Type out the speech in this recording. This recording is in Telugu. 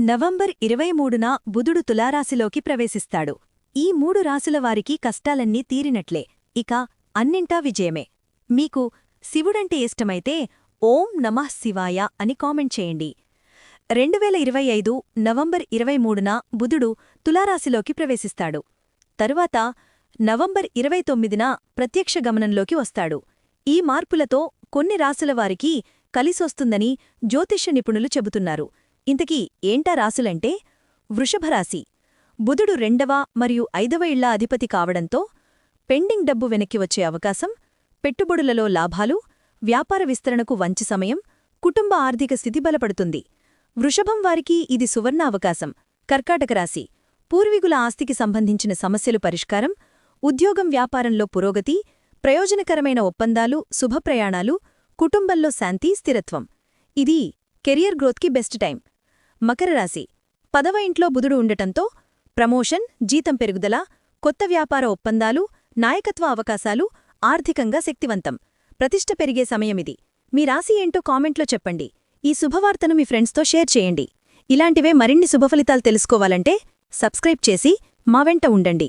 నవంబర్ ఇరవై మూడున బుధుడు తులారాశిలోకి ప్రవేశిస్తాడు. ఈ మూడు రాశుల వారికి కష్టాలన్నీ తీరినట్లే. ఇక అన్నింటా విజయమే. మీకు శివుడంటే ఇష్టమైతే ఓం నమః శివాయ అని కామెంట్ చేయండి. రెండువేల ఇరవై ఐదు నవంబర్ ఇరవై మూడున బుధుడు తులారాశిలోకి ప్రవేశిస్తాడు. తరువాత నవంబర్ ఇరవై తొమ్మిదిన ప్రత్యక్ష గమనంలోకి వస్తాడు. ఈ మార్పులతో కొన్ని రాశుల వారికి కలిసొస్తుందని జ్యోతిష్య నిపుణులు చెబుతున్నారు. ఇంతకీ ఏంటా రాసులంటే? వృషభరాశి బుధుడు రెండవ మరియు ఐదవ ఇళ్ళ అధిపతి కావడంతో పెండింగ్ డబ్బు వెనక్కి వచ్చే అవకాశం పెట్టుబడులలో లాభాలు వ్యాపార విస్తరణకు వంచి సమయం కుటుంబ ఆర్థిక స్థితి బలపడుతుంది. వృషభం వారికి ఇది సువర్ణ అవకాశం. కర్కాటక రాశి. పూర్వీకుల ఆస్తికి సంబంధించిన సమస్యలు పరిష్కారం ఉద్యోగం వ్యాపారంలో పురోగతి ప్రయోజనకరమైన ఒప్పందాలు శుభప్రయాణాలు కుటుంబంలో శాంతి స్థిరత్వం. ఇది కెరియర్ గ్రోత్కి బెస్ట్ టైం. మకర రాశి. పదవ ఇంట్లో బుధుడు ఉండటంతో ప్రమోషన్ జీతం పెరుగుదల కొత్త వ్యాపార ఒప్పందాలు నాయకత్వ అవకాశాలు ఆర్థికంగా శక్తివంతం. ప్రతిష్ట పెరిగే సమయమిది. మీ రాశి ఏంటో కామెంట్లో చెప్పండి. ఈ శుభవార్తను మీ ఫ్రెండ్స్తో షేర్ చేయండి. ఇలాంటివే మరిన్ని శుభఫలితాలు తెలుసుకోవాలంటే సబ్స్క్రైబ్ చేసి మా వెంట ఉండండి.